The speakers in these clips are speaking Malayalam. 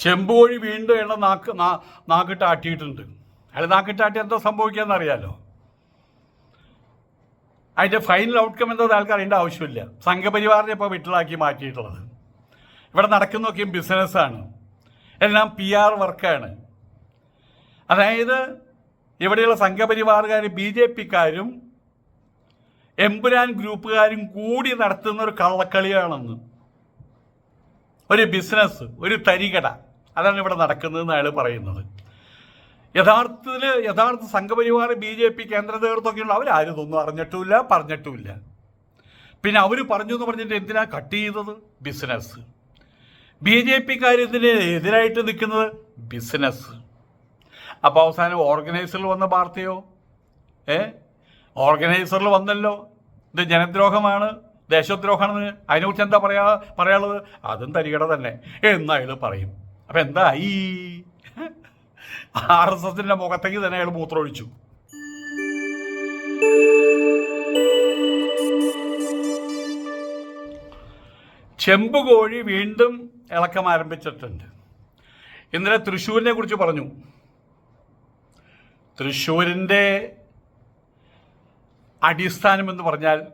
ചെമ്പുകോഴി വീണ്ടും അയാളെ നാക്ക് നാ- നാക്കിട്ട് ആട്ടിയിട്ടുണ്ട് അയാൾ നാക്കിട്ടാട്ടി എന്തോ സംഭവിക്കാന്ന് അറിയാലോ അതിന്റെ ഫൈനൽ ഔട്ട്കം എന്തോ ആൾക്കാർ അറിയേണ്ട ആവശ്യമില്ല. സംഘപരിവാറിനെ ഇപ്പോൾ വിട്ടിലാക്കി മാറ്റിയിട്ടുള്ളത്. ഇവിടെ നടക്കുന്നതൊക്കെയും ബിസിനസ്സാണ് എല്ലാം പി ആർ വർക്കാണ് അതായത് ഇവിടെയുള്ള സംഘപരിവാറുകാർ ബി ജെ പിക്കാരും എമ്പുരാൻ ഗ്രൂപ്പുകാരും കൂടി നടത്തുന്ന ഒരു കള്ളക്കളിയാണെന്ന്. ഒരു ബിസിനസ് ഒരു തരികട. അതാണ് ഇവിടെ നടക്കുന്നതെന്ന് അയാൾ പറയുന്നത്. യഥാർത്ഥത്തിൽ യഥാർത്ഥ സംഘപരിവാർ ബി ജെ പി കേന്ദ്ര നേതൃത്വമൊക്കെയുള്ള അവരാരും ഇതൊന്നും അറിഞ്ഞിട്ടുമില്ല പറഞ്ഞിട്ടുമില്ല. പിന്നെ അവർ പറഞ്ഞു എന്ന് പറഞ്ഞിട്ട് എന്തിനാ കട്ട് ചെയ്തത്? ബിസിനസ് ബി ജെ പിക്കാർ ഇതിന് എതിരായിട്ട് നിൽക്കുന്നത്? ബിസിനസ് അപ്പോൾ അവസാനം ഓർഗനൈസറിൽ വന്ന പാർട്ടിയോ ഏ? ഓർഗനൈസറിൽ വന്നല്ലോ. ഇത് ജനദ്രോഹമാണ് ദേശദ്രോഹമാണ്. അതിനെക്കുറിച്ച് എന്താ പറയാ പറയാനുള്ളത്? അതും തരികട തന്നെ. എന്നയാൾ പറയും. അപ്പം എന്താ ഈ ആർ എസ് എസിന്റെ മുഖത്തേക്ക് തന്നെ അയാൾ മൂത്രമൊഴിച്ചു. ചെമ്പുകോഴി വീണ്ടും ഇളക്കം ആരംഭിച്ചിട്ടുണ്ട്. ഇന്നലെ തൃശ്ശൂരിനെ കുറിച്ച് പറഞ്ഞു. തൃശ്ശൂരിന്റെ അടിസ്ഥാനം എന്ന് പറഞ്ഞാൽ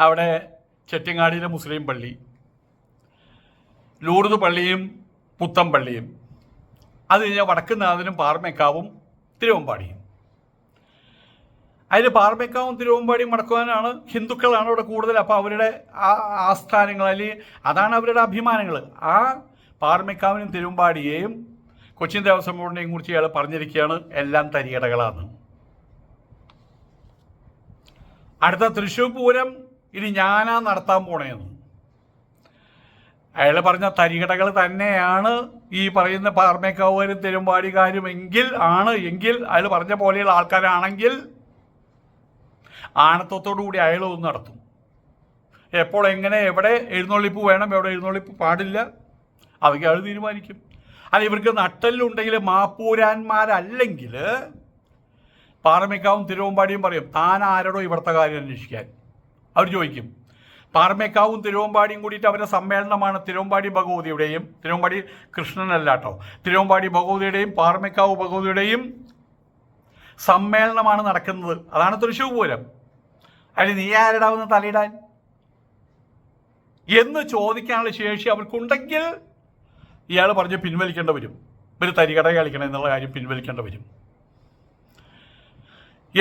അവിടെ ചെട്ടിങ്ങാടിയിലെ മുസ്ലിം പള്ളി ലൂർദ് പള്ളിയും പുത്തം പള്ളിയും അത് കഴിഞ്ഞാൽ വടക്കുന്നാഥനും പാർമേക്കാവും തിരുവമ്പാടിയും. അതിൽ പാർമേക്കാവും തിരുവമ്പാടിയും വടക്കുവാനാണ് ഹിന്ദുക്കളാണ് അവിടെ കൂടുതൽ അപ്പോൾ അവരുടെ ആ ആസ്ഥാനങ്ങൾ അല്ലെങ്കിൽ അതാണ് അവരുടെ അഭിമാനങ്ങൾ. ആ പാർമേക്കാവിനും തിരുവമ്പാടിയെയും കൊച്ചിൻ ദേവസ്വം ബോർഡിനെയും കുറിച്ച് ഇയാൾ പറഞ്ഞിരിക്കുകയാണ് എല്ലാം തരികടകളാണ് അടുത്ത തൃശ്ശൂർ പൂരം ഇനി ഞാനാ നടത്താൻ പോണേന്ന്. അയാൾ പറഞ്ഞ തരികടകൾ തന്നെയാണ് ഈ പറയുന്ന പാർമേക്കാവുകാരും തിരുമ്പാടിക്കാരും എങ്കിൽ ആണ് എങ്കിൽ അയാൾ പറഞ്ഞ പോലെയുള്ള ആൾക്കാരാണെങ്കിൽ കൂടി അയാൾ ഒന്ന് നടത്തും. എപ്പോൾ എങ്ങനെ എവിടെ എഴുന്നള്ളിപ്പ് വേണം എവിടെ എഴുന്നള്ളിപ്പ് പാടില്ല അതൊക്കെ അയാൾ തീരുമാനിക്കും. അല്ല ഇവർക്ക് നട്ടലുണ്ടെങ്കിൽ മാപ്പൂരാന്മാരല്ലെങ്കിൽ പാറമേക്കാവും തിരുവമ്പാടിയും പറയും താൻ ആരോടോ ഇവിടുത്തെ കാര്യം അന്വേഷിക്കാൻ. അവർ ചോദിക്കും പാറമേക്കാവും തിരുവമ്പാടിയും കൂടിയിട്ട് അവരുടെ സമ്മേളനമാണ് തിരുവമ്പാടി ഭഗവതിയുടെയും തിരുവമ്പാടി കൃഷ്ണനല്ല കേട്ടോ തിരുവമ്പാടി ഭഗവതിയുടെയും പാറമേക്കാവ് ഭഗവതിയുടെയും സമ്മേളനമാണ് നടക്കുന്നത്. അതാണ് തൃശ്ശൂർ പൂരം. അതിൽ നീ ആരടാവുന്ന തലയിടാൻ? എന്ന് ചോദിക്കാനുള്ള ശേഷി അവർക്കുണ്ടെങ്കിൽ ഇയാൾ പറഞ്ഞ് പിൻവലിക്കേണ്ടി വരും. ഇവർ തരികട കളിക്കണം എന്നുള്ള കാര്യം പിൻവലിക്കേണ്ടി വരും.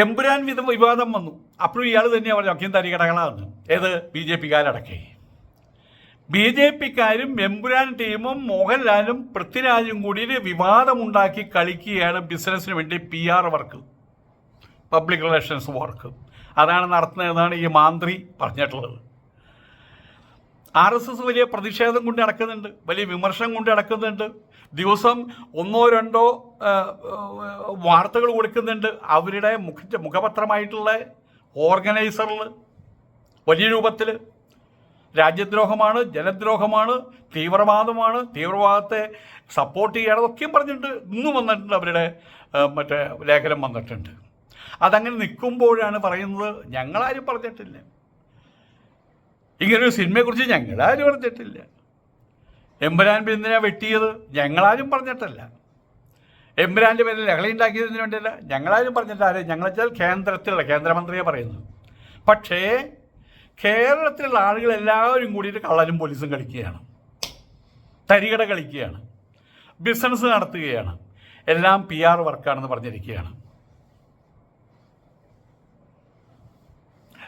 എമ്പുരാൻ വിധം വിവാദം വന്നു. അപ്പോഴും ഇയാൾ തന്നെയാണ് പറഞ്ഞു ഒക്കെയും തരികടകളാണ് ഏത്? ബി ജെ പിക്കാരടക്കേ. ബി ജെ പിക്കാരും എമ്പുരാൻ ടീമും മോഹൻലാലും പൃഥ്വിരാജും കൂടി വിവാദമുണ്ടാക്കി കളിക്കുകയാണ് ബിസിനസ്സിന് വേണ്ടി P R work public relations work. അതാണ് നടത്തുന്നതെന്നാണ് ഈ മാന്ത്രി പറഞ്ഞിട്ടുള്ളത്. ആർ എസ് എസ് വലിയ പ്രതിഷേധം കൊണ്ട് നടക്കുന്നുണ്ട് വലിയ വിമർശനം കൊണ്ട് നടക്കുന്നുണ്ട്. ദിവസം ഒന്നോ രണ്ടോ വാർത്തകൾ കൊടുക്കുന്നുണ്ട്. അവരുടെ മുഖ മുഖപത്രമായിട്ടുള്ള ഓർഗനൈസറിൽ വലിയ രൂപത്തിൽ രാജ്യദ്രോഹമാണ് ജനദ്രോഹമാണ് തീവ്രവാദമാണ് തീവ്രവാദത്തെ സപ്പോർട്ട് ചെയ്യണതൊക്കെയും പറഞ്ഞിട്ട് ഇന്നും വന്നിട്ടുണ്ട് അവരുടെ മറ്റേ ലേഖനം വന്നിട്ടുണ്ട്. അതങ്ങനെ നിൽക്കുമ്പോഴാണ് പറയുന്നത് ഞങ്ങളാരും പറഞ്ഞിട്ടില്ല. ഇങ്ങനൊരു സിനിമയെക്കുറിച്ച് ഞങ്ങളാരും പറഞ്ഞിട്ടില്ല. എമ്പുരാൻ ബിന്ദിനെ വെട്ടിയത് ഞങ്ങളാരും പറഞ്ഞിട്ടല്ല. എമ്പുരാന്റെ പേരിൽ ലഹള ഉണ്ടാക്കിയതിന് വേണ്ടിയല്ല. ഞങ്ങളാരും പറഞ്ഞിട്ടില്ല ആരും ഞങ്ങളെച്ചാൽ കേന്ദ്രത്തിലുള്ള കേന്ദ്രമന്ത്രിയെ പറയുന്നു. പക്ഷേ കേരളത്തിലുള്ള ആളുകൾ എല്ലാവരും കൂടിയിട്ട് കള്ളനും പോലീസും കളിക്കുകയാണ്. തരികട കളിക്കുകയാണ്. ബിസിനസ് നടത്തുകയാണ്. എല്ലാം പി ആർ വർക്കാണെന്ന് പറഞ്ഞിരിക്കുകയാണ്.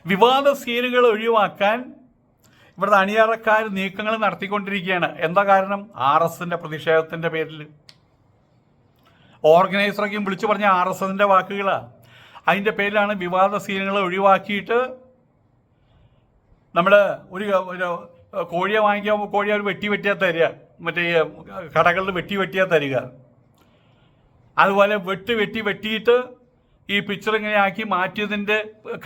വിവാദ സീനുകൾ ഒഴിവാക്കാൻ ഇവിടുത്തെ അണിയറക്കാർ നീക്കങ്ങൾ നടത്തിക്കൊണ്ടിരിക്കുകയാണ്. എന്താ കാരണം? ആർ എസിന്റെ പ്രതിഷേധത്തിന്റെ പേരിൽ. ഓർഗനൈസറൊക്കെയും വിളിച്ചു പറഞ്ഞ ആർ എസ് എസിന്റെ വാക്കുകളാണ് അതിന്റെ പേരിലാണ് വിവാദ സീനുകളെ ഒഴിവാക്കിയിട്ട് നമ്മൾ ഒരു കോഴിയെ വാങ്ങിക്കാൻ കോഴിയെ ഒരു വെട്ടി വെട്ടിയാൽ തരിക. മറ്റേ കടകളിൽ വെട്ടി വെട്ടിയാൽ തരിക. അതുപോലെ വെട്ടി വെട്ടി വെട്ടിയിട്ട് ഈ പിക്ചർ ഇങ്ങനെ ആക്കി മാറ്റിയതിന്റെ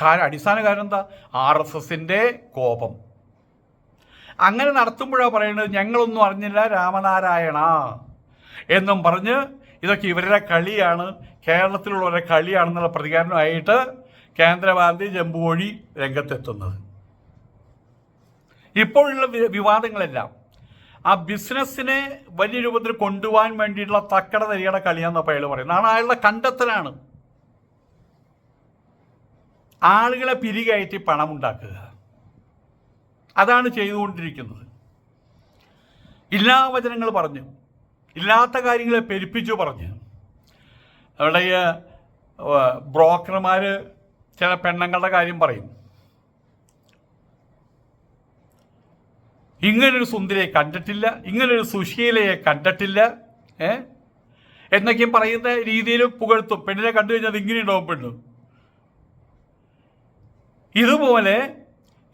കാര്യം അടിസ്ഥാന കാരണം എന്താ? ആർ എസ് എസിന്റെ കോപം. അങ്ങനെ നടത്തുമ്പോഴാണ് പറയുന്നത് ഞങ്ങളൊന്നും അറിഞ്ഞില്ല രാമനാരായണ എന്നും പറഞ്ഞ് ഇതൊക്കെ ഇവരുടെ കളിയാണ്. കേരളത്തിലുള്ളവരുടെ കളിയാണെന്നുള്ള പ്രതികാരമായിട്ട് കേന്ദ്രവാദി ജമ്പുവഴി രംഗത്തെത്തുന്നത്. ഇപ്പോഴുള്ള വിവാദങ്ങളെല്ലാം ആ ബിസിനസ്സിനെ വലിയ രൂപത്തിൽ കൊണ്ടുപോകാൻ വേണ്ടിയിട്ടുള്ള തക്കട തരികട കളിയാന്നപ്പോൾ അയാൾ പറയുന്നത്. ആണ് അയാളുടെ കണ്ടെത്തലാണ്. ആളുകളെ പിരികയറ്റി പണം ഉണ്ടാക്കുക. അതാണ് ചെയ്തുകൊണ്ടിരിക്കുന്നത്. ഇല്ലാ വചനങ്ങൾ പറഞ്ഞു. ഇല്ലാത്ത കാര്യങ്ങളെ പെരുപ്പിച്ചു പറഞ്ഞ്. അവിടെ ഈ ബ്രോക്കർമാർ ചില പെണ്ണുങ്ങളുടെ കാര്യം പറയും. ഇങ്ങനൊരു സുന്ദരിയെ കണ്ടിട്ടില്ല ഇങ്ങനൊരു സുശീലയെ കണ്ടിട്ടില്ല ഏ? എന്നൊക്കെയും പറയുന്ന രീതിയിൽ പുകഴ്ത്തും. പെണ്ണിനെ കണ്ടു കഴിഞ്ഞാൽ അത് ഇങ്ങനെ ഉണ്ടാവും പെണ്ണു. ഇതുപോലെ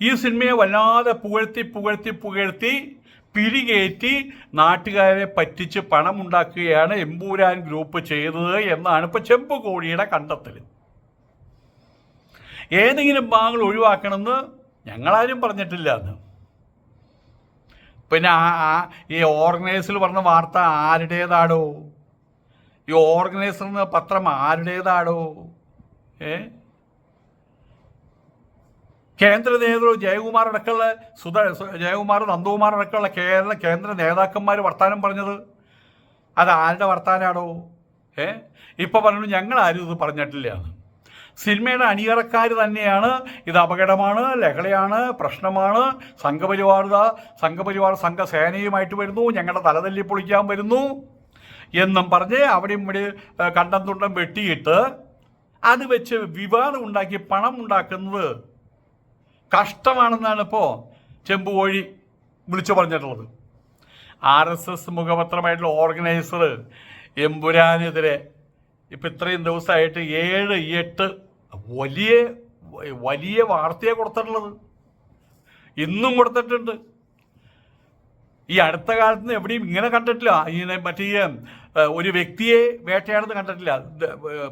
ഈ സിനിമയെ വല്ലാതെ പുകഴ്ത്തി പുകഴ്ത്തി പുകഴ്ത്തി പിരികേറ്റി നാട്ടുകാരെ പറ്റിച്ച് പണം ഉണ്ടാക്കുകയാണ് എമ്പൂരാൻ ഗ്രൂപ്പ് ചെയ്തത് എന്നാണ് ഇപ്പോൾ ചെമ്പ് കോഴിയുടെ കണ്ടെത്തൽ ഏതെങ്കിലും ഭാഗങ്ങൾ ഒഴിവാക്കണമെന്ന് ഞങ്ങളാരും പറഞ്ഞിട്ടില്ല എന്ന് പിന്നെ ആ- ഈ ഓർഗനൈസറിൽ പറഞ്ഞ വാർത്ത ആരുടേതാടോ? ഈ ഓർഗനൈസർ എന്ന പത്രം ആരുടേതാടോ? ഏ? കേന്ദ്ര നേതൃത്വം ജയകുമാർ അടക്കമുള്ള സുധ ജയകുമാർ നന്ദകുമാർ അടക്കമുള്ള കേരള കേന്ദ്ര നേതാക്കന്മാർ വർത്താനം പറഞ്ഞത്? അത് ആരുടെ വർത്താനാണോ ഏ? ഇപ്പം പറഞ്ഞു ഞങ്ങൾ ആരും ഇത് പറഞ്ഞിട്ടില്ല സിനിമയുടെ അണിയറക്കാർ തന്നെയാണ്. ഇത് അപകടമാണ് ലഹളയാണ് പ്രശ്നമാണ്. സംഘപരിവാർ ദാ സംഘപരിവാർ സംഘസേനയുമായിട്ട് വരുന്നു ഞങ്ങളുടെ തലതല്ലി പൊളിക്കാൻ വരുന്നു എന്നും പറഞ്ഞ് അവിടെയും ഇവിടെ കണ്ടം തുണ്ടം വെട്ടിയിട്ട് അത് വെച്ച് വിവാദം ഉണ്ടാക്കി പണം ഉണ്ടാക്കുന്നത് കഷ്ടമാണെന്നാണ് ഇപ്പോൾ ചെമ്പുകോഴി വിളിച്ചു പറഞ്ഞിട്ടുള്ളത്. ആർ എസ് എസ് മുഖപത്രമായിട്ടുള്ള ഓർഗനൈസർ എമ്പുരാനെതിരെ ഇപ്പം ഇത്രയും ദിവസമായിട്ട് ഏഴ് എട്ട് വലിയ വലിയ വാർത്തയാണ് കൊടുത്തിട്ടുള്ളത്. ഇന്നും കൊടുത്തിട്ടുണ്ട്. ഈ അടുത്ത കാലത്ത് എവിടെയും ഇങ്ങനെ കണ്ടിട്ടില്ല. ഇങ്ങനെ മറ്റേ ഒരു വ്യക്തിയെ വേട്ടയാടുന്നത് കണ്ടിട്ടില്ല.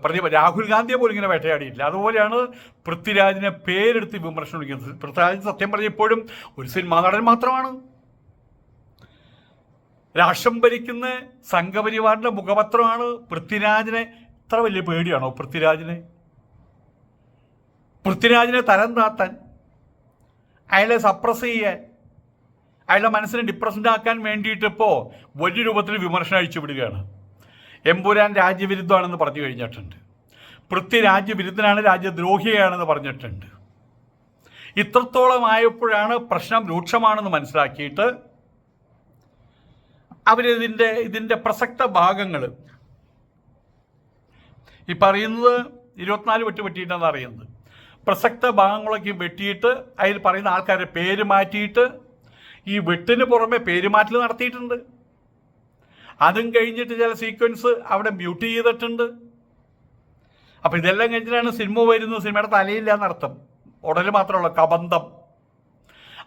പ്രതിഭ പ്രതി രാഹുൽ ഗാന്ധിയെ പോലും ഇങ്ങനെ വേട്ടയാടിയിട്ടില്ല. അതുപോലെയാണ് പൃഥ്വിരാജിനെ പേരെടുത്ത് വിമർശനം വിളിക്കുന്നത്. പൃഥ്വിരാജ് സത്യം പറഞ്ഞപ്പോഴും ഒരു സിനിമാ നടൻ മാത്രമാണ്. രാഷ്ട്രം ഭരിക്കുന്ന സംഘപരിവാറിന്റെ മുഖപത്രമാണ് പൃഥ്വിരാജിനെ. ഇത്ര വലിയ പേടിയാണോ പൃഥ്വിരാജിനെ? പൃഥ്വിരാജിനെ തരം താത്താൻ അയാളെ സപ്രസ് ചെയ്യാൻ അയാളുടെ മനസ്സിനെ ഡിപ്രസ്ഡ് ആക്കാൻ വേണ്ടിയിട്ട് ഇപ്പോൾ വലിയ രൂപത്തിൽ വിമർശനം അഴിച്ചു വിടുകയാണ്. എമ്പുരാൻ രാജ്യവിരുദ്ധമാണെന്ന് പറഞ്ഞു കഴിഞ്ഞിട്ടുണ്ട്. പൃഥ്വി രാജ്യവിരുദ്ധനാണ് രാജ്യദ്രോഹിയാണെന്ന് പറഞ്ഞിട്ടുണ്ട്. ഇത്രത്തോളം ആയപ്പോഴാണ് പ്രശ്നം രൂക്ഷമാണെന്ന് മനസ്സിലാക്കിയിട്ട് അവരിതിന്റെ ഇതിന്റെ പ്രസക്ത ഭാഗങ്ങൾ ഈ പറയുന്നത് ഇരുപത്തിനാല് വെട്ടി വെട്ടിയിട്ടാണ് അറിയുന്നത്. പ്രസക്ത ഭാഗങ്ങളൊക്കെ വെട്ടിയിട്ട് അതിൽ പറയുന്ന ആൾക്കാരുടെ പേര് മാറ്റിയിട്ട് ഈ വെട്ടിന് പുറമെ പേരുമാറ്റൽ നടത്തിയിട്ടുണ്ട്. അതും കഴിഞ്ഞിട്ട് ചില സീക്വൻസ് അവിടെ മ്യൂട്ട് ചെയ്തിട്ടുണ്ട്. അപ്പം ഇതെല്ലാം കഴിഞ്ഞിട്ടാണ് സിനിമ വരുന്നത് സിനിമയുടെ തലയില്ല എന്നർത്ഥം ഉടൽ മാത്രമുള്ള കബന്ധം.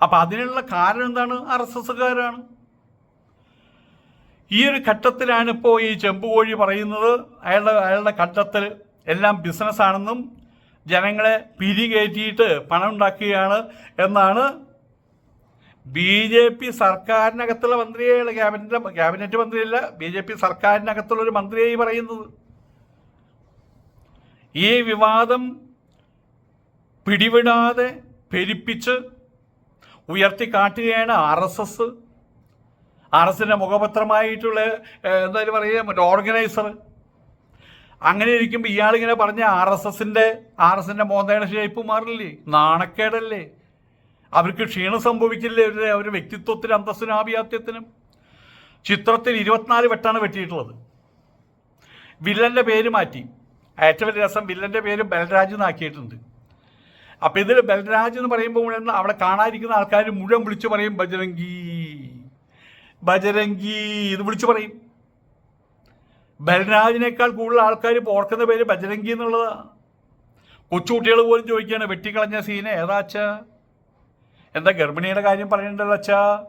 അപ്പം അതിനുള്ള കാരണം എന്താണ്? ആർ എസ് എസ്സുകാരാണ്. ഈ ഒരു ഘട്ടത്തിലാണ് ഇപ്പോൾ ഈ ചെമ്പുകോഴി പറയുന്നത്. അയാളുടെ അയാളുടെ ഘട്ടത്തിൽ എല്ലാം ബിസിനസ്സാണെന്നും ജനങ്ങളെ പിരികയറ്റിയിട്ട് പണം ഉണ്ടാക്കുകയാണ് എന്നാണ് ബി ജെ പി സർക്കാരിനകത്തുള്ള മന്ത്രിയാണ് ക്യാബിനറ്റ് ക്യാബിനറ്റ് മന്ത്രിയല്ല ബി ജെ പി സർക്കാരിനകത്തുള്ള ഒരു മന്ത്രിയായി പറയുന്നത്. ഈ വിവാദം പിടിവിടാതെ പെരിപ്പിച്ച് ഉയർത്തി കാട്ടുകയാണ് ആർ എസ് എസ്. ആർ എസിന്റെ മുഖപത്രമായിട്ടുള്ള എന്തായാലും പറയുക മറ്റേ ഓർഗനൈസർ. അങ്ങനെ ഇരിക്കുമ്പോൾ ഇയാളിങ്ങനെ പറഞ്ഞ ആർ എസ് എസിന്റെ ആർ എസിന്റെ മോന്തയുടെ ഷേപ്പ് മാറില്ലേ? നാണക്കേടല്ലേ? അവർക്ക് ക്ഷീണം സംഭവിക്കില്ലേ അവരുടെ അവരുടെ വ്യക്തിത്വത്തിനും അന്തസ്സിനും ആഭിയാത്യത്തിനും ചിത്രത്തിൽ ഇരുപത്തിനാല് വെട്ടാണ് വെട്ടിയിട്ടുള്ളത്. വില്ലന്റെ പേര് മാറ്റി. ഏറ്റവും രസം വില്ലന്റെ പേര് ബൽരാജ് എന്നാക്കിയിട്ടുണ്ട്. അപ്പം ഇതിൽ ബൽരാജ് എന്ന് പറയുമ്പോൾ അവിടെ കാണാതിരിക്കുന്ന ആൾക്കാർ മുഴുവൻ വിളിച്ചു പറയും ബജരംഗി ബജരംഗി ഇത് വിളിച്ചു പറയും. ബൽരാജിനേക്കാൾ കൂടുതൽ ആൾക്കാർ ഓർക്കുന്ന പേര് ബജരംഗി എന്നുള്ളതാണ് കൊച്ചുകുട്ടികൾ പോലും ചോദിക്കുകയാണ് വെട്ടിക്കളഞ്ഞ സീനെ ഏതാ അച്ഛാ? എന്താ ഗർഭിണിയുടെ കാര്യം പറയേണ്ടത് അച്ഛാ?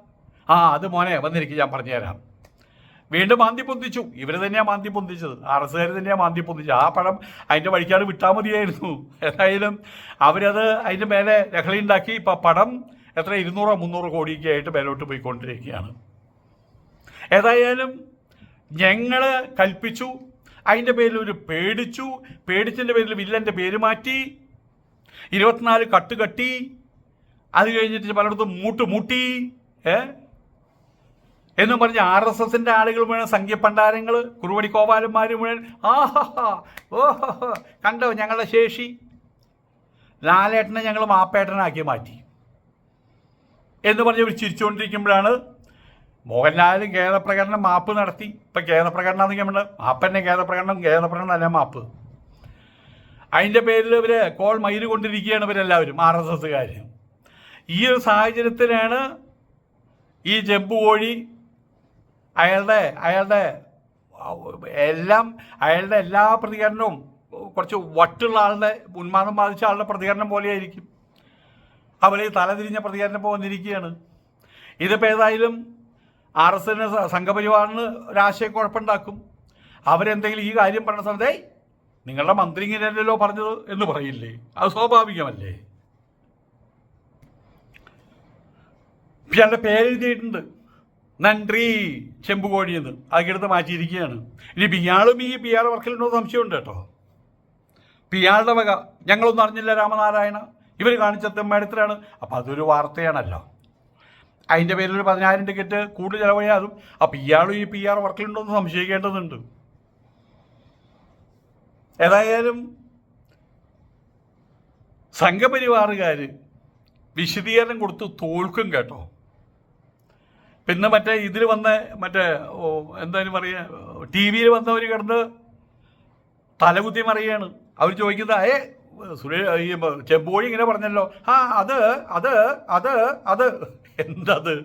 ആ അത് മോനെ വന്നിരിക്കും ഞാൻ പറഞ്ഞുതരാം. വീണ്ടും മാന്തി പൊന്തിച്ചു. ഇവർ തന്നെയാണ് മാന്തി പൊന്തിച്ചത്. ആർ എസ്സുകാർ തന്നെയാണ് മാന്തി പൊന്തിച്ചത്. ആ പടം അതിന്റെ വഴിക്കാട് വിട്ടാൽ മതിയായിരുന്നു. ഏതായാലും അവരത് അതിന്റെ മേലെ ലഹളി ഉണ്ടാക്കി. ഇപ്പം പടം എത്ര ഇരുന്നൂറോ മുന്നൂറോ കോടിയൊക്കെ ആയിട്ട് മേലോട്ട് പോയിക്കൊണ്ടിരിക്കുകയാണ്. ഏതായാലും ഞങ്ങൾ കൽപ്പിച്ചു. അതിന്റെ പേരിൽ ഒരു പേടിച്ചു. പേടിച്ചതിന്റെ പേരിൽ വില്ലന്റെ പേര് മാറ്റി. ഇരുപത്തിനാല് കട്ട് കട്ടി. അത് കഴിഞ്ഞിട്ട് പലയിടത്തും മൂട്ട് മുട്ടി ഏ? എന്നും പറഞ്ഞ് ആർ എസ് എസിന്റെ ആളുകൾ മുഴുവൻ സംഖ്യപ്പണ്ടാരങ്ങൾ കുറുവടി കോപാലന്മാർ മുഴുവൻ ആഹാ ഓഹോ കണ്ടോ ഞങ്ങളുടെ ശേഷി? ലാലേട്ടനെ ഞങ്ങൾ മാപ്പേട്ടനാക്കി മാറ്റി. എന്ന് പറഞ്ഞ് ഇവർ ചിരിച്ചുകൊണ്ടിരിക്കുമ്പോഴാണ് മോഹൻലാലും ഖേദപ്രകടനം മാപ്പ് നടത്തി. ഇപ്പം ഖേദപ്രകടനം എന്നൊക്കെ നമ്മൾ മാപ്പന്നെ ഖേദപ്രകടനം ഖേദപ്രകടനം അല്ല മാപ്പ്. അതിന്റെ പേരിൽ ഇവർ കോൾ മയിൽ കൊണ്ടിരിക്കുകയാണ് ഇവരെല്ലാവരും ആർ എസ് എസ്സുകാർ ഈ ഒരു സാഹചര്യത്തിലാണ് ഈ ജമ്പ് കോഴി അയാളുടെ അയാളുടെ എല്ലാം അയാളുടെ എല്ലാ പ്രതികരണവും കുറച്ച് വട്ടുള്ള ആളുടെ ഉന്മാദം ബാധിച്ച ആളുടെ പ്രതികരണം പോലെയായിരിക്കും. അവരെ തലതിരിഞ്ഞ പ്രതികരണം ഇപ്പോൾ വന്നിരിക്കുകയാണ്. ഇതിപ്പോൾ ഏതായാലും ആർ എസ് എസിന് സംഘപരിവാറിന് ഒരാശയക്കുഴപ്പമുണ്ടാക്കും അവരെന്തെങ്കിലും ഈ കാര്യം പറഞ്ഞ സമയത്ത് നിങ്ങളുടെ മന്ത്രി ഇങ്ങനെയല്ലല്ലോ പറഞ്ഞത് എന്ന് പറയില്ലേ? അത് സ്വാഭാവികമല്ലേ? ഇയാളുടെ പേരെഴുതിയിട്ടുണ്ട് നன்றി ചെമ്പുകോഴി എന്ന് അതൊക്കെ മാറ്റിയിരിക്കുകയാണ്. ഇനി ഇയാളും ഈ പി ആർ വർക്കിലുണ്ടോ സംശയമുണ്ട് കേട്ടോ. പിയാളുടെ വക ഞങ്ങളൊന്നും അറിഞ്ഞില്ല രാമനാരായണ. ഇവർ കാണിച്ച തെമ്മടത്തിലാണ് അപ്പോൾ അതൊരു വാർത്തയാണല്ലോ. അതിന്റെ പേരിൽ ഒരു പതിനായിരം ടിക്കറ്റ് കൂടുതൽ ചിലവഴിയാതും അപ്പോൾ ഇയാളും ഈ പി ആർ വർക്കിലുണ്ടോ എന്ന് സംശയിക്കേണ്ടതുണ്ട്. ഏതായാലും സംഘപരിവാറുകാർ വിശദീകരണം കൊടുത്ത് തോൽക്കും കേട്ടോ. പിന്നെ മറ്റേ ഇതിൽ വന്ന മറ്റേ ഓ, എന്തായാലും പറയുക ടി വിയിൽ വന്നവർ കിടന്ന് തലകുത്തി മറിയാണ്. അവർ ചോദിക്കുന്നത് ഏ സുരേഷ് ഈ ചെമ്പോഴി ഇങ്ങനെ പറഞ്ഞല്ലോ. ആ അത് അത് അത് അത്. എന്തത്?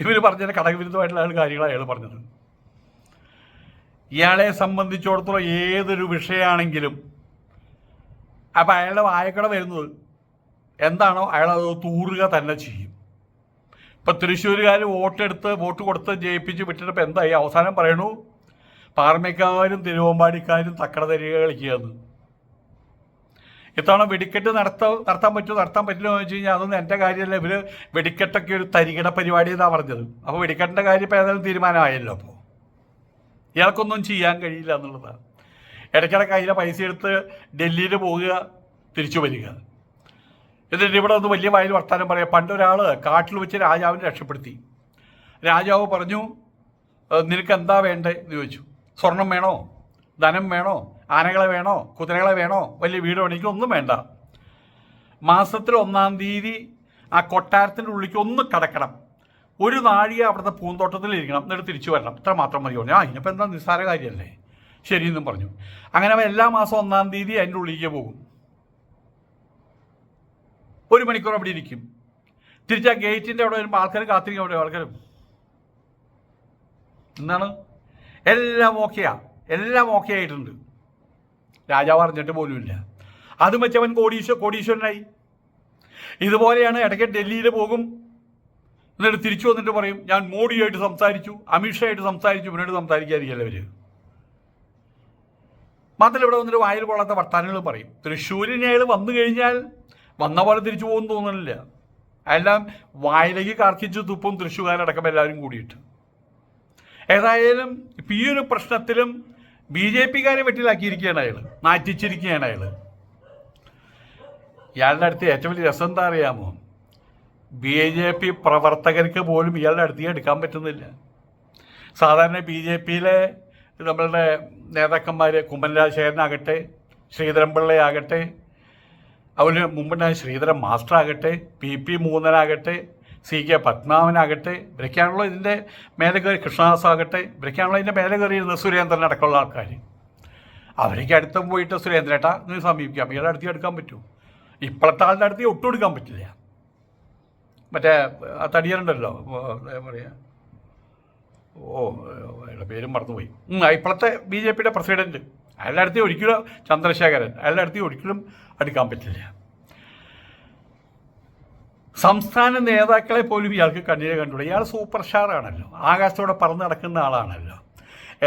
ഇവർ പറഞ്ഞത് കടകവിരുദ്ധമായിട്ടുള്ള കാര്യങ്ങളാണ് അയാൾ പറഞ്ഞത്. ഇയാളെ സംബന്ധിച്ചിടത്തോളം ഏതൊരു വിഷയമാണെങ്കിലും അപ്പം അയാളുടെ വായക്കട വരുന്നത് എന്താണോ അയാളത് തൂറുക തന്നെ ചെയ്യും. ഇപ്പം തൃശ്ശൂരുകാർ വോട്ടെടുത്ത് വോട്ട് കൊടുത്ത് ജയിപ്പിച്ച് വിട്ടിട്ട് എന്തായി? അവസാനം പറയണു പാർമയ്ക്കാരും തിരുവമ്പാടിക്കാരും തക്കട തരിക കളിക്കുകയെന്ന് ഇത്തവണ വെടിക്കെട്ട് നടത്ത നടത്താൻ പറ്റുമോ നടത്താൻ പറ്റില്ല എന്ന് വെച്ച് കഴിഞ്ഞാൽ അതൊന്നും എന്റെ കാര്യമല്ല. ഇവർ വെടിക്കെട്ടൊക്കെ ഒരു തരികിട പരിപാടി എന്നാണ് പറഞ്ഞത്. അപ്പോൾ വെടിക്കെട്ടിന്റെ കാര്യം ഇപ്പോൾ ഏതായാലും തീരുമാനമായല്ലോ അപ്പോൾ ഇയാൾക്കൊന്നും ചെയ്യാൻ കഴിയില്ല എന്നുള്ളതാണ്. ഇടയ്ക്കിടയ്ക്ക് കയ്യിലെ പൈസ എടുത്ത് ഡൽഹിയിൽ പോവുക തിരിച്ചു വരിക. എന്നിട്ട് ഇവിടെ ഒന്ന് വലിയ വായിൽ വർത്താനം പറയാം. പണ്ടൊരാൾ കാട്ടിൽ വെച്ച് രാജാവിനെ രക്ഷപ്പെടുത്തി. രാജാവ് പറഞ്ഞു നിനക്ക് എന്താ വേണ്ടേ? എന്ന് ചോദിച്ചു. സ്വർണം വേണോ? ധനം വേണോ? ആനകളെ വേണോ? കുതിരകളെ വേണോ? വലിയ വീട് വേണമെങ്കിൽ ഒന്നും വേണ്ട. മാസത്തിൽ ഒന്നാം തീയതി ആ കൊട്ടാരത്തിന്റെ ഉള്ളിലേക്ക് ഒന്ന് കടക്കണം. ഒരു നാഴിക അവിടുത്തെ പൂന്തോട്ടത്തിൽ ഇരിക്കണം. എന്നിട്ട് തിരിച്ചു വരണം. ഇത്ര മാത്രം മതി പറഞ്ഞു ആ ഇനിയിപ്പോൾ എന്താ നിസ്സാര കാര്യമല്ലേ ശരിയെന്നും പറഞ്ഞു. അങ്ങനെ അവൻ എല്ലാ മാസം ഒന്നാം തീയതി അതിന്റെ ഉള്ളിലേക്ക് പോകും. ഒരു മണിക്കൂർ അവിടെ ഇരിക്കും. തിരിച്ച് ആ ഗേറ്റിന്റെ അവിടെ വരുമ്പോൾ ആൾക്കാർ കാത്തിരിക്കും അവിടെ ആൾക്കാർ എന്താണ്? എല്ലാം ഓക്കെയാ എല്ലാം ഓക്കെ ആയിട്ടുണ്ട്. രാജാവ് അറിഞ്ഞിട്ട് പോലുമില്ല അതും വെച്ചവൻ കോടീശ്വ കോടീശ്വരനായി. ഇതുപോലെയാണ് ഇടയ്ക്ക് ഡൽഹിയിൽ പോകും. എന്നിട്ട് തിരിച്ചു വന്നിട്ട് പറയും ഞാൻ മോഡിയായിട്ട് സംസാരിച്ചു അമിത്ഷായിട്ട് സംസാരിച്ചു മുന്നോട്ട് സംസാരിക്കാതിരിക്കല്ല അവർ മാത്രമല്ല ഇവിടെ വന്നിട്ട് വായിൽ കൊള്ളാത്ത വർത്താനങ്ങൾ പറയും. തൃശ്ശൂരിന് അയാൾ വന്നു കഴിഞ്ഞാൽ വന്ന പോലെ തിരിച്ചു പോകുമെന്ന് തോന്നണില്ല. എല്ലാം വായിലേക്ക് കാർക്കിച്ച് തുപ്പും തൃശ്ശൂർകാരടക്കം എല്ലാവരും കൂടിയിട്ട്. ഏതായാലും ഇപ്പം ഈ ഒരു പ്രശ്നത്തിലും ബി ജെ പിക്കാരെ വെട്ടിലാക്കിയിരിക്കുകയാണ് അയാൾ നാറ്റിച്ചിരിക്കുകയാണ് അയാൾ ഇയാളുടെ അടുത്ത് ഏറ്റവും വലിയ രസം എന്താ അറിയാമോ? ബി ജെ പി പ്രവർത്തകർക്ക് പോലും ഇയാളുടെ അടുത്ത് എടുക്കാൻ പറ്റുന്നില്ല. സാധാരണ ബി ജെ പിയിലെ നമ്മളുടെ നേതാക്കന്മാർ കുമ്മൻ രാജശേഖരനാകട്ടെ ശ്രീധരൻപിള്ളയാകട്ടെ അവന് മുമ്പുണ്ടായ ശ്രീധരൻ മാസ്റ്റർ ആകട്ടെ പി പി മൂന്നനാകട്ടെ സി കെ പത്മനാഭനാകട്ടെ ഇവരൊക്കെയാണല്ലോ ഇതിന്റെ മേലെ കയറി കൃഷ്ണദാസ് ആകട്ടെ ഇവരൊക്കെയാണല്ലോ ഇതിന്റെ മേലെ കയറിയിരുന്നത് സുരേന്ദ്രൻ അടക്കമുള്ള ആൾക്കാർ അവരൊക്കെ അടുത്തും പോയിട്ട് സുരേന്ദ്രേട്ടാ നീ സമീപിക്കാം ഇയാളുടെ അടുത്ത് എടുക്കാൻ പറ്റൂ. ഇപ്പോഴത്തെ ആളുടെ അടുത്ത് ഒട്ടും എടുക്കാൻ പറ്റില്ല. മറ്റേ ആ തടിയറുണ്ടല്ലോ എന്താ പറയുക ഓ അയാളുടെ പേരും മറന്നുപോയി. ഇപ്പോഴത്തെ ബി ജെ പിയുടെ പ്രസിഡന്റ് അയാളുടെ അടുത്ത് ഒരിക്കലും ചന്ദ്രശേഖരൻ അയാളുടെ അടുത്ത് ഒരിക്കലും അടുക്കാൻ പറ്റില്ല. സംസ്ഥാന നേതാക്കളെ പോലും ഇയാൾക്ക് കണ്ണിനെ കണ്ടുകൂടെ ഇയാൾ സൂപ്പർ സ്റ്റാർ ആണല്ലോ. ആകാശത്തോടെ പറന്ന് നടക്കുന്ന ആളാണല്ലോ.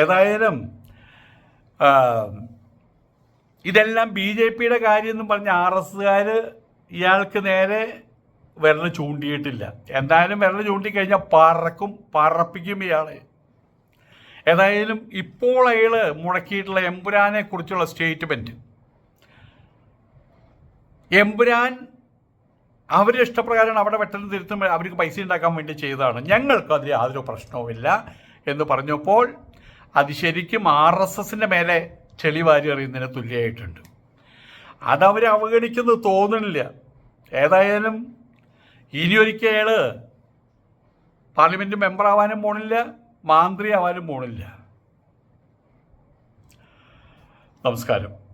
ഏതായാലും ഇതെല്ലാം ബി ജെ പിയുടെ കാര്യം പറഞ്ഞ് ആർ എസ്സുകാർ ഇയാൾക്ക് നേരെ വിരൽ ചൂണ്ടിയിട്ടില്ല. എന്തായാലും വിരൽ ചൂണ്ടിക്കഴിഞ്ഞാൽ പറക്കും പറപ്പിക്കും ഇയാളെ. ഏതായാലും ഇപ്പോൾ അയാൾ മുടക്കിയിട്ടുള്ള എമ്പുരാനെ കുറിച്ചുള്ള സ്റ്റേറ്റ്മെന്റ് എമ്പുരാൻ അവരുടെ ഇഷ്ടപ്രകാരമാണ് അവിടെ വെട്ടലും തിരുത്തും അവർക്ക് പൈസ ഉണ്ടാക്കാൻ വേണ്ടി ചെയ്തതാണ്. ഞങ്ങൾക്ക് അതിൽ യാതൊരു പ്രശ്നവുമില്ല എന്ന് പറഞ്ഞപ്പോൾ അത് ശരിക്കും ആർ എസ് എസിന്റെ മേലെ ചെളി വാരി എറിയുന്നതിന് തുല്യമായിട്ടുണ്ട്. അതവർ അവഗണിക്കുന്നത് തോന്നുന്നില്ല ഏതായാലും ഇനിയൊരിക്കൽ അയാൾ പാർലമെന്റ് മെമ്പറാവാനും പോണില്ല മാന്ത്രി ആവാനും പോണില്ല. നമസ്കാരം.